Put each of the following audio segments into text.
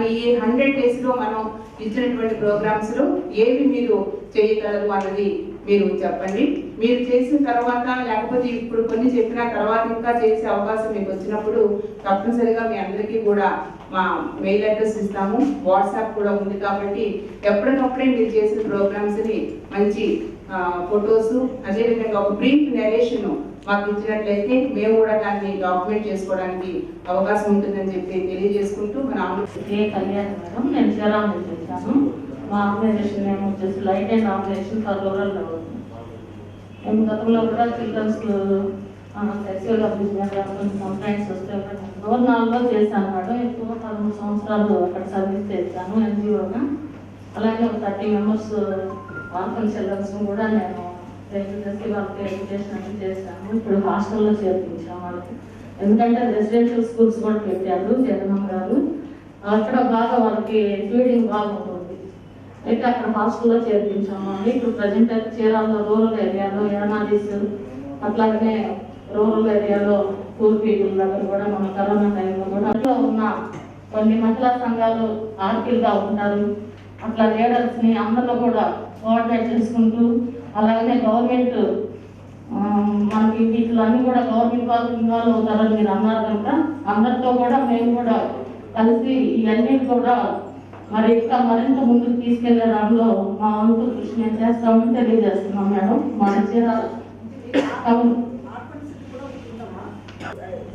మన ఈ హండ్రెడ్ డేస్లో మనం ఇచ్చినటువంటి ప్రోగ్రామ్స్లో ఏవి మీరు చేయగలరు అన్నది మీరు చెప్పండి. మీరు చేసిన తర్వాత లేకపోతే ఇప్పుడు కొన్ని చెప్పిన తర్వాత ఇంకా చేసే అవకాశం మీకు వచ్చినప్పుడు తప్పనిసరిగా మీ అందరికీ కూడా మా మెయిల్ అడ్రస్ ఇస్తాము. వాట్సాప్ కూడా ఉంది కాబట్టి ఎప్పటికప్పుడే మీరు చేసిన ప్రోగ్రామ్స్ని మంచి ఫొటోస్ అదేవిధంగా ఒక బ్రీఫ్ నెరేషన్ మాకు ఇచ్చినట్లయితే మేము కూడా దాన్ని డాక్యుమెంట్ చేసుకోవడానికి అవకాశం ఉంటుందని చెప్పి తెలియజేసుకుంటూ మన ఆంధ్ర కళ్యాణ్ మేడం నేను శ్రీరామ్ నుంచి మా ఆర్గనైజేషన్ నేమ్ వచ్చేసి light and organisation for rural development మేము గతంలో కూడా చిల్డ్రన్స్ సెక్సువల్ అబ్యూస్ కంప్లైంట్స్ వస్తే గవర్నాల్లో చేశాను మేడం. ఎక్కువ పదమూడు సంవత్సరాలు అక్కడ సర్వీస్ చేశాను ఎన్జిఓగా అలాగే ఒక థర్టీ మెంబర్స్ ఆర్ఫన్ చిల్డ్రన్స్ కూడా నేను చేసి వాళ్ళకి ఎడ్యుకేషన్ అనేది చేసాము ఇప్పుడు హాస్టల్లో చేర్పించాం వాళ్ళకి. ఎందుకంటే రెసిడెన్షియల్ స్కూల్స్ కూడా పెట్టారు జగన్మ గారు. అక్కడ బాగా వాళ్ళకి ఫీడింగ్ బాగుంటుంది. అయితే అక్కడ హాస్టల్లో చేర్పించాము అండి ఇప్పుడు ప్రజెంట్ అయితే చీరాల్లో రూరల్ ఏరియాలో యానాదిస్ అట్లాగనే రూరల్ ఏరియాలో పూర్ పీపుల్ దగ్గర కూడా మన కరోనా టైంలో కూడా అట్లా ఉన్న కొన్ని మహిళా సంఘాలు ఆర్కిల్గా ఉంటారు. అట్లా లీడర్స్ని అందరిలో కూడా కోఆర్డినేట్ చేసుకుంటూ అలాగనే గవర్నమెంట్ మనకి వీటిలో అన్ని కూడా గవర్నమెంట్ వాళ్ళు ఇన్వాల్వ్ అవుతారని మీరు అన్నారు కనుక అందరితో కూడా మేము కూడా కలిసి ఇవన్నీ కూడా మరి ఇంకా మరింత ముందుకు తీసుకెళ్ళే దానిలో మా వంతు కృషి మేము చేస్తామని తెలియజేస్తున్నాం మేడం. మా చీరాల అవును.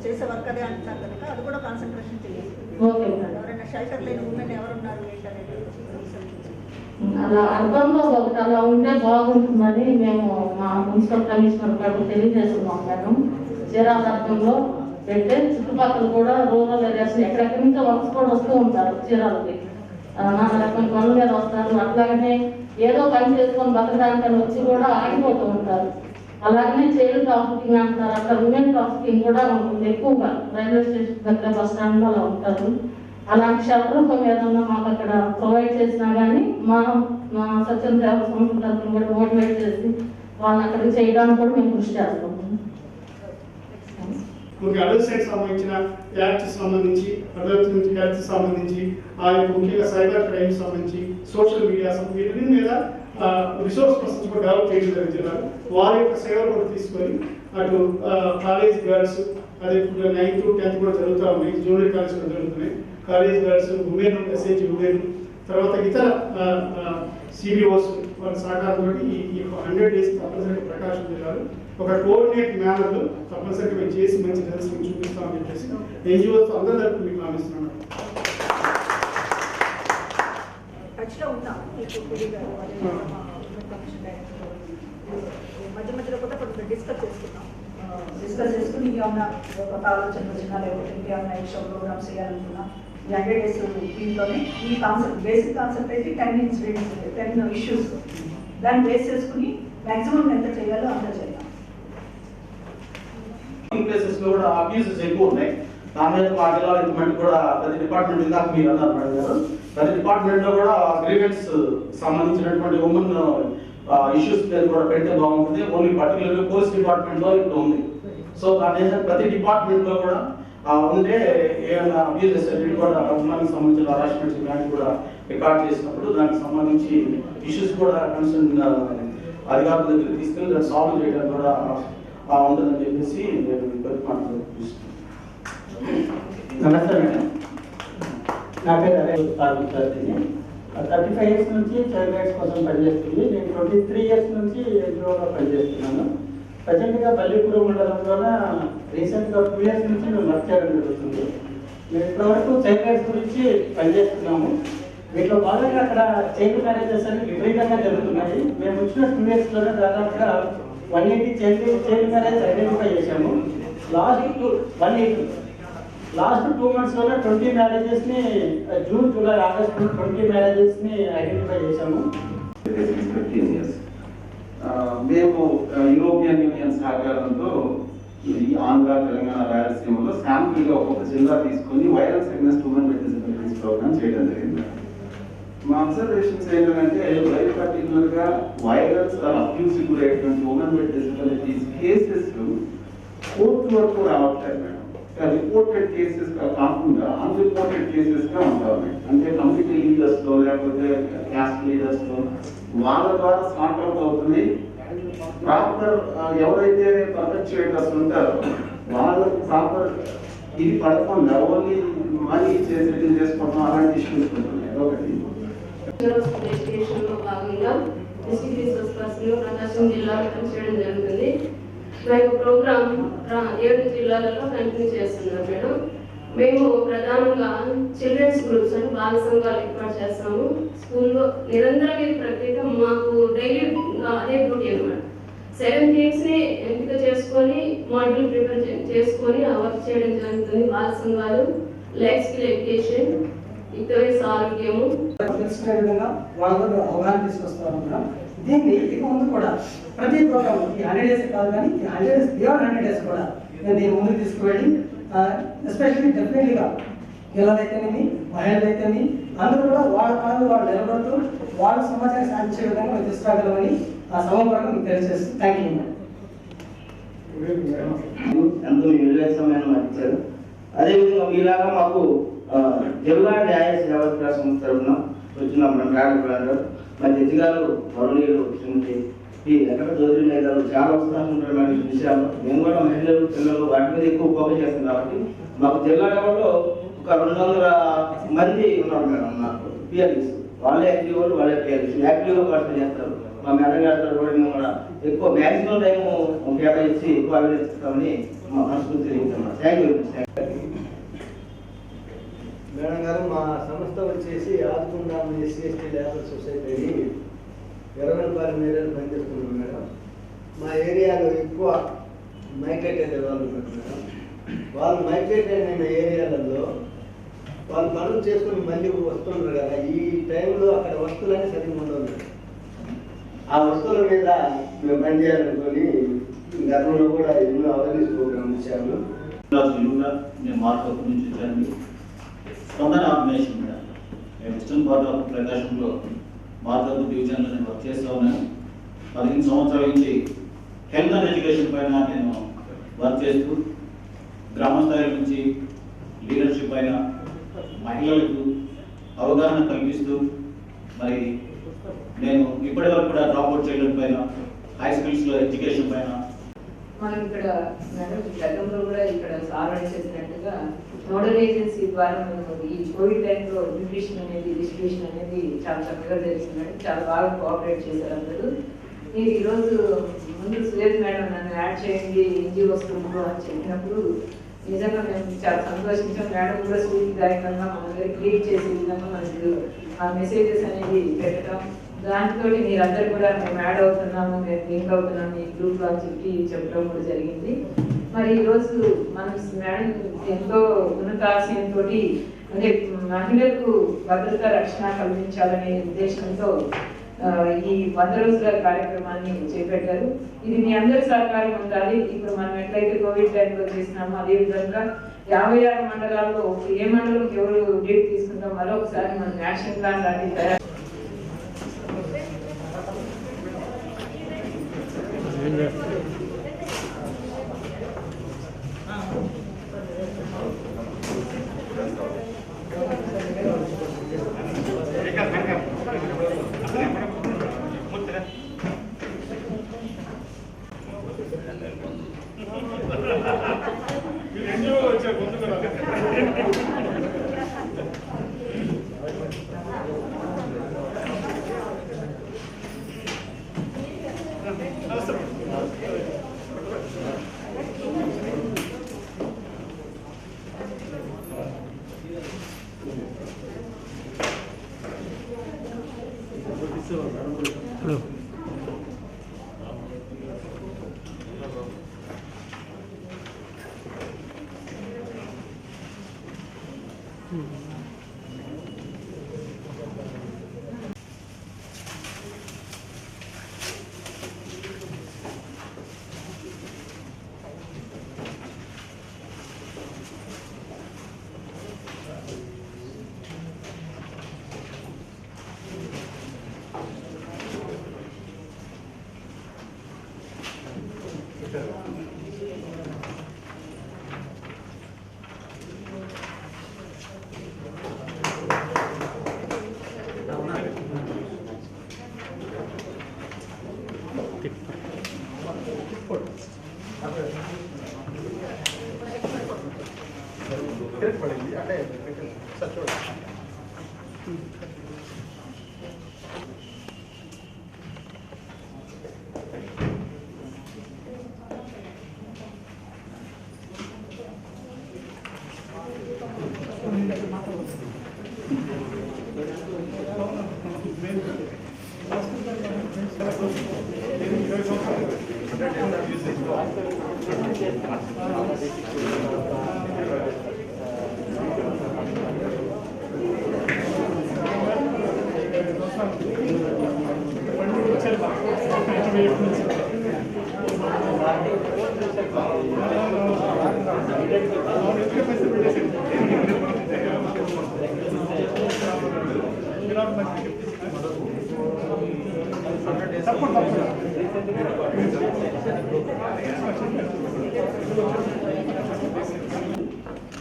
చేసే వర్క్ అదే అంటున్నారు కనుక అది కూడా కాన్సన్ట్రేషన్ చేయాలి ఎవరైనా షెల్టర్ లేని ఉమెన్ ఎవరున్నారు? అలా అర్థంలో ఒకటి అలా ఉంటే బాగుంటుందని మేము మా మున్సిపల్ కమిషనర్ గారు తెలియజేస్తున్నాం మేడం. చీరాల అర్థంలో పెడితే చుట్టుపక్కల కూడా రూరల్ ఏరియాస్ ఎక్కడెక్కడి నుంచో వలస కూడా వస్తూ ఉంటారు చీరాలకి ఆ, నాన్న రకం పనుల మీద వస్తారు. అట్లాగనే ఏదో పని చేసుకొని బతకడానికి వచ్చి కూడా ఆగిపోతూ ఉంటారు. అలాగనే చైల్డ్ ట్రాఫికింగ్ అంటారు. అక్కడ ఉమెన్ ట్రాఫికింగ్ కూడా ఉంటుంది. ఎక్కువగా రైల్వే స్టేషన్ దగ్గర బస్ స్టాండ్లో అలా ఉంటారు. అలాంటి షెల్టర్ ఏదన్నా మాకు అక్కడ ప్రొవైడ్ చేసినా కానీ మా మా సత్యం సేవ సంస్థ తరఫున కూడా మోటివేట్ చేసి వాళ్ళని అక్కడికి చేయడానికి కూడా మేము కృషి చేస్తాం. మనకి అడల్ట్ సంబంధించిన యాక్ట్ సంబంధించి అడల్ట్ నుంచి సంబంధించి ఆ యొక్క ముఖ్యంగా సైబర్ క్రైమ్ సంబంధించి సోషల్ మీడియా వీటి మీద రిసోర్స్ పర్సన్స్ కూడా డెవలప్ చేయడం జరిగింది వారి యొక్క సేవలు కూడా తీసుకొని అటు కాలేజ్ గర్ల్స్ అదే నైన్త్ టెన్త్ కూడా జరుగుతూ ఉన్నాయి. జూనియర్ కాలేజ్ కూడా జరుగుతున్నాయి. College girls women S H women తర్వాత ఇతర సిబిఓస్ వారి సహకారంతో ఈ ఈ హండ్రెడ్ డేస్ తప్పనిసరిగా ప్రకాశం జిల్లాలో ఒక కోఆర్డినేట్ మేనర్లో తప్పనిసరిగా మేము చేసి మంచి రిజల్ట్స్ మేము చూపిస్తామని చెప్పేసి ఎన్జిఓస్ అందరి తరపు మీకు గారు. మధ్య మధ్యలో కూడా కొంచెం డిస్కస్ చేసుకున్నాం. డిస్కస్ చేసుకుని ఇంకేమన్నా కొత్త ఆలోచనలు వచ్చినా లేకపోతే ఇంకేమన్నా ఎక్స్ట్రా ప్రోగ్రామ్స్ చేయాలనుకున్నా ఈ హండ్రెడ్ దీంట్లోనే ఈ కాన్సెప్ట్ బేసిక్ కాన్సెప్ట్ అయితే టెన్ ఇన్సిడెంట్స్ టెన్ ఇష్యూస్ దాన్ని బేస్ చేసుకుని మాక్సిమం ఎంత చేయాలో అంత చేయాలి ప్లేసెస్లో కూడా అబ్యూసెస్ ఎక్కువ ఉన్నాయి. దాని మీద వాటిలో జిల్లా ఇంప్లిమెంట్ కూడా ప్రతి డిపార్ట్మెంట్ ఇందాక మీరు అన్నారు మేడం గారు. ప్రతి డిపార్ట్మెంట్లో కూడా గ్రీవెంట్స్ సంబంధించినటువంటి ఉమెన్ ఇష్యూస్ మీద కూడా పెడితే బాగుంటుంది. ఓన్లీ పర్టికులర్గా పోలీస్ డిపార్ట్మెంట్లో ఇప్పుడు ఉంది. సో దాని ప్రతి డిపార్ట్మెంట్లో కూడా ఉంటే ఏమైనా అబ్యూసెస్ కూడా ఉమెన్ సంబంధించిన హరాస్మెంట్స్ ఇలాంటివి కూడా రికార్డ్ చేసినప్పుడు దానికి సంబంధించి ఇష్యూస్ కూడా కన్సర్న్ అధికారుల దగ్గర తీసుకుని దాన్ని సాల్వ్ చేయడం కూడా ఆ, ఉంటుందని చెప్పేసి నేను నమస్తే మేడం. నా పేరు అరే థర్టీ ఫైవ్ ఇయర్స్ నుంచి చైల్డ్ రైట్స్ కోసం పనిచేస్తుంది. నేను ట్వంటీ త్రీ ఇయర్స్ నుంచి ఎన్జిఓలో పనిచేస్తున్నాను. ప్రజెంట్గా పల్లిపురం మండలంలోనే రీసెంట్గా టూ ఇయర్స్ నుంచి మేము వర్క్ చేయడం జరుగుతుంది. మేము ఇప్పటివరకు చైల్డ్ రైట్స్ గురించి పనిచేస్తున్నాము. వీటిలో భాగంగా అక్కడ చైల్డ్ మ్యారేజెస్ అనేవి విపరీతంగా జరుగుతున్నాయి మేము వచ్చిన టూ ఇయర్స్లోనే దాదాపుగా one eighty child child marriage identify చేశాము. Last two one eighty last two మంత్స్లోనే twenty మ్యారేజెస్ని జూన్ జూలై ఆగస్ట్ ట్వంటీ మ్యారేజెస్ని ఐడెంటిఫై చేశాము. Uh, మేము uh, యూరోపియన్ యూనియన్ సహకారంతో ఇది ఆంధ్ర తెలంగాణ రాయలసీమలో శాంపుల్గా ఒక్కొక్క జిల్లా తీసుకొని violence against women with disabilities program చేయడం జరిగింది. మా అబ్జర్వేషన్స్ ఏంటంటే వెరీ పర్టికులర్గా వైరల్స్ ఆర్ అబ్యూస్ గురైనటువంటి women with disabilities cases court వరకు రావట్లేదు మేడం. రిపోర్టెడ్ కేసెస్ కాకుండా అన్రిపోర్టెడ్ కేసెస్గా ఉంటారు అంటే కమ్యూనిటీ లీడర్స్లో లేకపోతే క్యాస్ట్ లీడర్స్లో వాళ్ళ ద్వారా స్టార్ట్ అవుట్ అవుతుంది ప్రాపర్ ఎవరైతే పర్ఫెక్చుయేటర్స్ ఉంటారో వాళ్ళు ప్రాపర్ ఇది పడకుండా ఓన్లీ మనీ చేసి చేసుకోవడం అలాంటి ఇష్యూస్ ఉంటున్నాయి. ఒకటి. ఎడ్యుకేషన్ భాగంగా డిస్ట్రిక్ట్ రీసోర్స్ పర్సన్ ప్రకాశం జిల్లాలో పనిచేయడం జరుగుతుంది. మేము ప్రోగ్రామ్ ఏడు జిల్లాలలో కంటిన్యూ చేస్తున్నాం మేడం. మేము ప్రధానంగా చిల్డ్రన్స్ గ్రూప్స్ అని బాల సంఘాలు ఏర్పాటు చేస్తాము. స్కూల్లో నిరంతరం ఇది ప్రత్యేకం. మాకు డైలీ అదే డ్యూటీ అనమాట సెవెన్ థింగ్స్ని ఎంపిక చేసుకొని మాడ్యూల్ ప్రిపేర్ చేసుకొని వర్క్ చేయడం జరుగుతుంది. బాల సంఘాలు లైఫ్ స్కిల్ ఎడ్యుకేషన్ యుక్త ఆరోగ్యము విధంగా వాళ్ళలో అవగాహన తీసుకొస్తారు మేడం. దీన్ని ఇక ముందు కూడా ప్రతి ప్రోగ్రామ్ ఈ హండ్రెడ్ డేస్ కాదు కానీ ఈ hundred days beyond hundred days కూడా నేను దీన్ని ముందుకు తీసుకువెళ్ళి ఎస్పెషల్లీ డెఫినెట్లీగా పిల్లలైతేనేమి మహిళలైతేనేమి అందరూ కూడా వాళ్ళ కాదు వాళ్ళు నిలబడుతూ వాళ్ళ సమాజాన్ని సాధించే విధంగా మేము తీసుకురాగలమని ఆ సమపరంగా మీకు థ్యాంక్ యూ ఎంతో నిర్లక్ష్యమైన మాకు ఇచ్చారు. అదేవిధంగా మీలాగా మాకు జిల్లా న్యాయ సేవా సంస్థ తరఫున వచ్చిన మన కార్యక్రమాలు మా జడ్జి గారు గౌరవనీయులు శ్రీమతి ఈ ఎక్కడ చౌదరి నాయుడు గారు చాలా ఉత్సాహం ఉంటారు మేడం విషయాల్లో. మేము కూడా మహిళలు పిల్లలు వాటి మీద ఎక్కువ ఫోకస్ చేస్తాం కాబట్టి మాకు జిల్లా లెవెల్లో ఒక రెండు వందల మంది ఉన్నారు మేడం నాకు పిఆర్ఎస్ వాళ్ళే యాక్టివ్ వాళ్ళు వాళ్ళే పిఆర్ఈస్ యాక్టివ్గా పర్సన్ చేస్తారు. మా మేడం గారితో కూడా మేము కూడా ఎక్కువ మ్యాక్సిమం టైం కేటాయించి ఎక్కువ అభినందిస్తామని మా మనస్ఫూర్తి తెలియజేస్తున్నాం. థ్యాంక్ యూ మేడం గారు మా సంస్థ వచ్చేసి ఆదుకుందాం SC ST labour society Yerragondapalem ఏరియాలో పనిచేస్తున్నాం మేడం. మా ఏరియాలో ఎక్కువ మైగ్రేట్ అయ్యే వాళ్ళు ఉన్నారు మేడం. వాళ్ళు మైగ్రేట్ అయిన ఏరియాలలో వాళ్ళు పనులు చేసుకొని మళ్ళీ వస్తున్నారు కదా. ఈ టైంలో అక్కడ వస్తువులన్నీ సరిగ్గా ఉండవు మేడం. ఆ వస్తువుల మీద మేము పనిచేయాలనుకొని గతంలో కూడా ఎన్నో అవేర్నెస్ ప్రోగ్రామ్ ఇచ్చాము నేను మార్కప్ నుంచి వచ్చాను స్పందన ఆర్గనైజేషన్ మేడం నేను వెస్టర్న్ పార్ట్ ప్రకాశంలో మార్కప్ డివిజన్లో నేను వర్క్ చేస్తా ఉన్నాను పదిహేను సంవత్సరాల నుంచి హెల్త్ అండ్ ఎడ్యుకేషన్ పైన నేను వర్క్ చేస్తూ గ్రామ స్థాయి నుంచి లీడర్షిప్ పైన మహిళలకు అవగాహన కల్పిస్తూ మరి నేను ఇప్పటి వరకు కూడా డ్రాప్ అవుట్ చేయడం పైన హై స్కూల్స్లో ఎడ్యుకేషన్ పైన. మనం ఇక్కడ మేడం గతంలో కూడా ఇక్కడ సార్వడి చేసినట్టుగా నోడల్ ఏజెన్సీ ద్వారా మనం ఈ కోవిడ్ టైంలో న్యూట్రిషన్ అనేది డిస్ట్రిబ్యూషన్ అనేది చాలా చక్కగా చేస్తున్నారు చాలా బాగా కోఆపరేట్ చేశారు అందరూ. మీరు ఈరోజు ముందు సురేష్ మేడం నన్ను యాడ్ చేయండి ఎన్జిఓ వస్తుందో అని చెప్పినప్పుడు నిజంగా మేము చాలా సంతోషించాం. మేడం కూడా స్ఫూర్తిదాయకంగా మనందరికి క్రియేట్ చేసే విధంగా మనకు ఆ మెసేజెస్ అనేది పెట్టడం దాంతో మీరందరూ కూడా మేము యాడ్ అవుతున్నాము మేము లింక్ అవుతున్నాము ఈ గ్రూప్ అని చెప్పి చెప్పడం కూడా జరిగింది. మరి ఈరోజు మనం మేడం ఎంతో ఉన్నతాశయంతో అంటే మహిళలకు భద్రత రక్షణ కల్పించాలనే ఉద్దేశంతో ఈ వంద రోజుల కార్యక్రమాన్ని చేపట్టారు. ఇది మీ అందరి సహకారం ఉండాలి. ఇప్పుడు మనం ఎట్లయితే కోవిడ్ టైంలో చేసినామో అదే విధంగా యాభై ఆరు మండలాల్లో ఏ మండలం ఎవరు డేట్ తీసుకుంటాం మరొకసారి మనం యాక్షన్ ప్లాన్ లాంటివి తయారు 人です。Awesome. అంటే సార్ చూడండి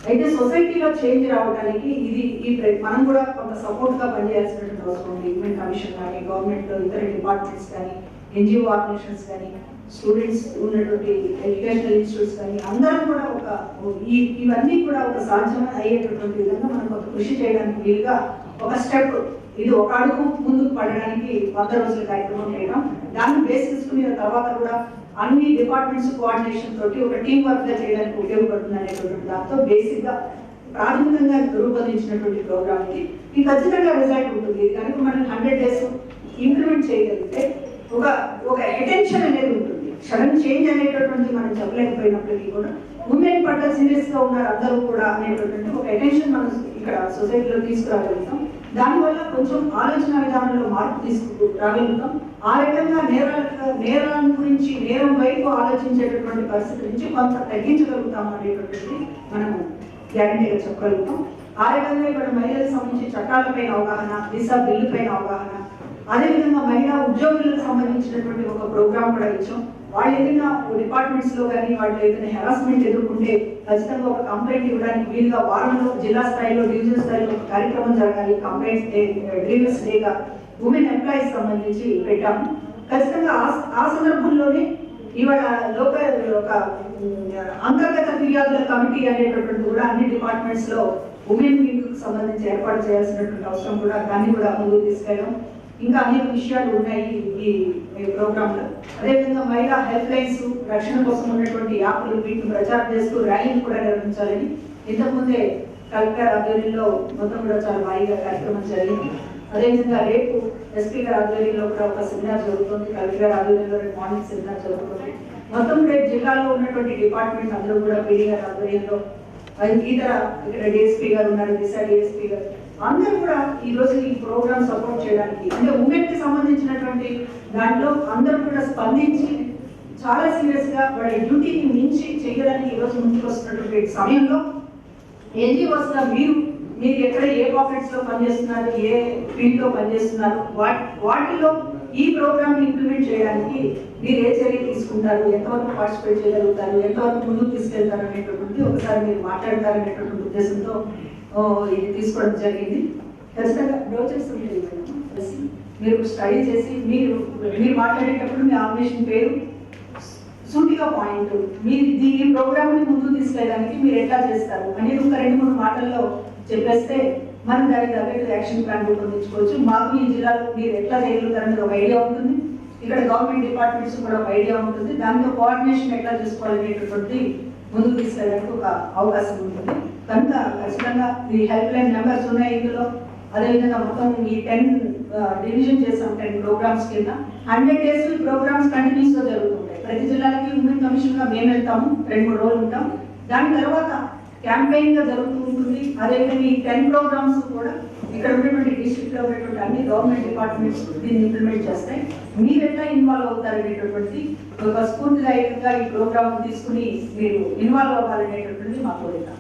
అయితే సొసైటీలో చేంజ్ రావడానికి ఇది ఈ మనం కూడా కొంత సపోర్ట్గా పనిచేయాల్సినటువంటి అవసరం ఉంది. ఈవెంట్ కమిషన్ కానీ గవర్నమెంట్ ఇతర డిపార్ట్మెంట్స్ కానీ ఎన్జిఓ ఆర్గనైజేషన్స్ కానీ స్టూడెంట్స్ ఉన్నటువంటి ఎడ్యుకేషనల్ ఇన్స్టిట్యూట్స్ కానీ అందరం కూడా ఒక ఈ ఇవన్నీ కూడా ఒక సాధ్యమైన అయ్యేటటువంటి విధంగా మనం కొంత కృషి చేయడానికి వీలుగా ఒక స్టెప్ ఇది ఒక అడుగు ముందుకు పడడానికి వంద రోజుల కార్యక్రమం చేయడం. దాన్ని బేస్ చేసుకుని తర్వాత కూడా అన్ని డిపార్ట్మెంట్స్ కోఆర్డినేషన్ తోటి ఒక టీం వర్క్గా చేయడానికి ఉపయోగపడుతుంది అనేటువంటి దాంతో బేసిక్గా ప్రాథమికంగా రూపొందించినటువంటి ప్రోగ్రామ్కి ఇది ఖచ్చితంగా రిజల్ట్ ఉంటుంది. కనుక మనం హండ్రెడ్ డేస్ ఇంప్లిమెంట్ చేయగలిగితే ఒక ఒక అటెన్షన్ అనేది ఉంటుంది. సడన్ చేంజ్ అనేటటువంటి మనం చెప్పలేకపోయినప్పటికీ కూడా ఉమెన్ పట్ల సీరియస్గా ఉన్నారు అందరూ కూడా అనేటటువంటి ఒక అటెన్షన్ మనం ఇక్కడ సొసైటీలో తీసుకురాగలుగుతాం. దానివల్ల కొంచెం ఆలోచన విధానంలో మార్పు తీసుకు రాగలుగుతాం ఆ రకంగా నేరాల నేరాల గురించి నేరం వైపు ఆలోచించేటటువంటి పరిస్థితి నుంచి కొంత తగ్గించగలుగుతాం అనేటటువంటిది మనము గ్యారంటీగా చెప్పగలుగుతాం. ఆ రకంగా ఇక్కడ మహిళలకు సంబంధించి చట్టాలపైన అవగాహన దిశ బిల్లుపైన అవగాహన అదేవిధంగా మహిళా ఉద్యోగులకు సంబంధించినటువంటి ఒక ప్రోగ్రామ్ కూడా ఇచ్చాం. వాళ్ళు ఏదైనా డిపార్ట్మెంట్స్లో కానీ వాళ్ళు ఏదైనా హెరాస్మెంట్ ఎదుర్కొంటే ఖచ్చితంగా ఒక కంప్లైంట్ ఇవ్వడానికి వీలుగా వారంలో జిల్లా స్థాయిలో డివిజన్ స్థాయిలో ఒక కార్యక్రమం జరగాలి. కంప్లైంట్స్ డే గ్రీవెన్స్ డేగా ఉమెన్ ఎంప్లాయీస్ సంబంధించి పెట్టాము. ఖచ్చితంగా ఆ- సందర్భంలోనే ఇవాళ లోక ఒక అంతర్గత ఫిర్యాదుల కమిటీ అనేటటువంటి కూడా అన్ని డిపార్ట్మెంట్స్లో ఉమెన్ వింగ్ సంబంధించి ఏర్పాటు చేయాల్సినటువంటి అవసరం కూడా దాన్ని కూడా ముందుకు తీసుకెళ్ళాం. ఇంకా అనేక విషయాలు ఉన్నాయి ఈ ప్రోగ్రామ్లో అదేవిధంగా మహిళా హెల్ప్ లైన్స్ రక్షణ కోసం ఉన్నటువంటి యాప్లు వీటిని ప్రచారం చేస్తూ ర్యాలీలు కూడా నిర్వహించాలని ఇంతకుముందే కలెక్టర్ ఆధ్వర్యంలో మొత్తం కూడా చాలా భారీగా కార్యక్రమం జరిగింది. అదేవిధంగా రేపు ఎస్పీ గారి ఆధ్వర్యంలో కూడా ఒక సెమినార్ జరుగుతుంది. కలెక్టర్ గారి ఆధ్వర్యంలో రేపు మార్నింగ్ సెమినార్ జరుగుతుంది. మొత్తం రేపు జిల్లాలో ఉన్నటువంటి డిపార్ట్మెంట్ అందరూ కూడా పీడీ గారి ఆధ్వర్యంలో ఇతర ఇక్కడ డిఎస్పీ గారు ఉన్నారు దిశ డిఎస్పీ గారు. అందరూ కూడా ఈ రోజు ఈ ప్రోగ్రామ్ సపోర్ట్ చేయడానికి అంటే ఉమెన్కి సంబంధించినటువంటి దాంట్లో అందరూ కూడా స్పందించి చాలా సీరియస్గా వాళ్ళ డ్యూటీని మించి చేయడానికి ఈ రోజు ముందుకు వస్తున్నటువంటి సమయంలో ఎన్జిఓస్గా మీరు మీరు ఎక్కడ ఏ పాకెట్స్లో పనిచేస్తున్నారు ఏ ఫీల్డ్లో పనిచేస్తున్నారు వాటి వాటిలో ఈ ప్రోగ్రామ్ ఇంప్లిమెంట్ చేయడానికి మీరు ఏ చర్య తీసుకుంటారు ఎంతవరకు పార్టిసిపేట్ చేయగలుగుతారు ఎంతవరకు ముందుకు తీసుకెళ్తారు అనేటటువంటి ఒకసారి మీరు మాట్లాడతారు అనేటటువంటి ఉద్దేశంతో ఇది తీసుకోవడం జరిగింది ఖచ్చితంగా బ్రోచర్స్ ఉంటాయి మీరు స్టడీ చేసి మీరు మీరు మాట్లాడేటప్పుడు మీ ఆపరేషన్ పేరు సూటిగా పాయింట్. మీరు ఈ ప్రోగ్రామ్ని ముందు ముందుకు తీసుకెళ్ళడానికి మీరు ఎట్లా చేస్తారు అనేది ఒక రెండు మూడు మాటల్లో చెప్పేస్తే మనం దానికి తగ్గట్టు యాక్షన్ ప్లాన్ రూపొందించుకోవచ్చు. మాకు ఈ జిల్లాలో మీరు ఎట్లా చేయగలుగుతారనేది ఒక ఐడియా ఉంటుంది. ఇక్కడ గవర్నమెంట్ డిపార్ట్మెంట్స్ కూడా ఒక ఐడియా ఉంటుంది. దాంతో కోఆర్డినేషన్ ఎట్లా చేసుకోవాలనేటటువంటి ముందుకు తీసుకెళ్ళడానికి ఒక అవకాశం ఉంటుంది. కనుక ఖచ్చితంగా ఈ హెల్ప్ లైన్ నెంబర్స్ ఉన్నాయి ఇందులో. అదేవిధంగా మొత్తం ఈ టెన్ డివిజన్ చేసాం టెన్ ప్రోగ్రామ్స్ కింద. హండ్రెడ్ డేస్ ప్రోగ్రామ్స్ కంటిన్యూస్గా జరుగుతుంటాయి. ప్రతి జిల్లాలకి ఉమెన్ కమిషన్గా మేము వెళ్తాము రెండు మూడు రోజులు ఉంటాం. దాని తర్వాత క్యాంపెయిన్గా జరుగుతూ ఉంటుంది. అదేవిధంగా ఈ టెన్ ప్రోగ్రామ్స్ కూడా ఇక్కడ ఉన్నటువంటి డిస్ట్రిక్ట్లో ఉన్నటువంటి అన్ని గవర్నమెంట్ డిపార్ట్మెంట్స్ దీన్ని ఇంప్లిమెంట్ చేస్తాయి. మీరు ఎట్లా ఇన్వాల్వ్ అవుతారు అనేటటువంటి ఒక స్ఫూర్తిదాయకంగా ఈ ప్రోగ్రామ్ తీసుకుని మీరు ఇన్వాల్వ్ అవ్వాలనేటటువంటిది మా కోరిక